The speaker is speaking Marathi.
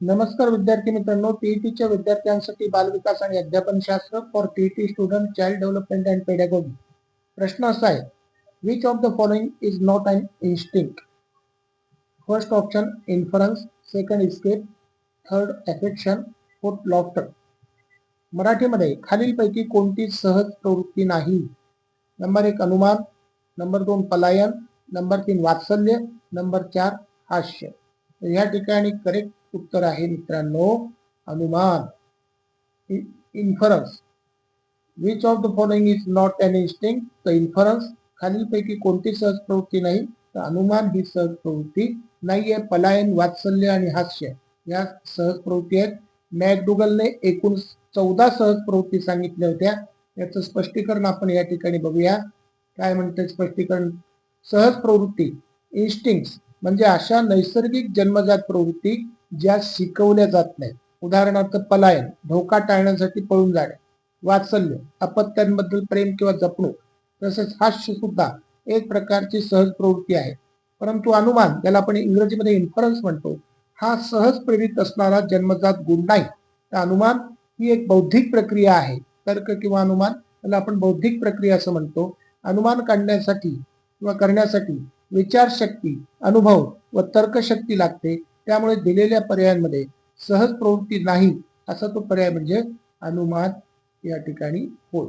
नमस्कार विद्यार्थी मित्रांनो टीईटीच्या विद्यार्थ्यांसाठी बालविकास आणि अध्यापन शास्त्र for TET student child development and pedagogy प्रश्न असा आहे which of the following is not an instinct first option inference second escape third affection fourth laughter मराठीमध्ये खालीलपैकी कोणती सहज प्रवृत्ती नाही? नंबर एक अनुमान. नंबर दोन पलायन. नंबर तीन वात्सल्य. नंबर चार हास्य. या ठिकाणी करेक्ट उत्तर आहे मित्रांनो. अनुमान. Inference which of the following is not an instinct तर इन्फरन्स खालीलपैकी कोणती सहज प्रवृत्ती नाही? तर अनुमान ही सहज प्रवृत्ती नाहीये. पलायन वात्सल्य आणि हास्य या सहज प्रवृत्ती आहेत. मॅकडुगलने एकूण चौदा सहज प्रवृत्ती सांगितल्या होत्या. याचं स्पष्टीकरण आपण या ठिकाणी बघूया. काय म्हणते स्पष्टीकरण? सहज प्रवृत्ती इन्स्टिंक्ट म्हणजे अशा नैसर्गिक जन्मजात प्रवृत्ती ज्या शिकवल्या जात नाहीत. उदाहरणार्थ पलायन धोका टाळण्यासाठी पळून जाणे वात्सल्य अपत्यांबद्दल प्रेम किंवा जपणूक तसेच हास्य सुद्धा एक प्रकारची सहज प्रवृत्ती आहे. परंतु अनुमान ज्याला आपण इंग्रजीमध्ये इन्फरन्स म्हणतो हा सहज प्रेरित असणारा जन्मजात गुण नाही. तर अनुमान ही एक बौद्धिक प्रक्रिया आहे. तर्क किंवा अनुमान त्याला आपण बौद्धिक प्रक्रिया असं म्हणतो. अनुमान काढण्यासाठी किंवा करण्यासाठी विचारशक्ती अनुभव व तर्कशक्ती लागते. त्यामुळे दिलेल्या पर्यायांमध्ये सहज प्रवृत्ती नाही असा तो पर्याय म्हणजे अनुमान या ठिकाणी होय.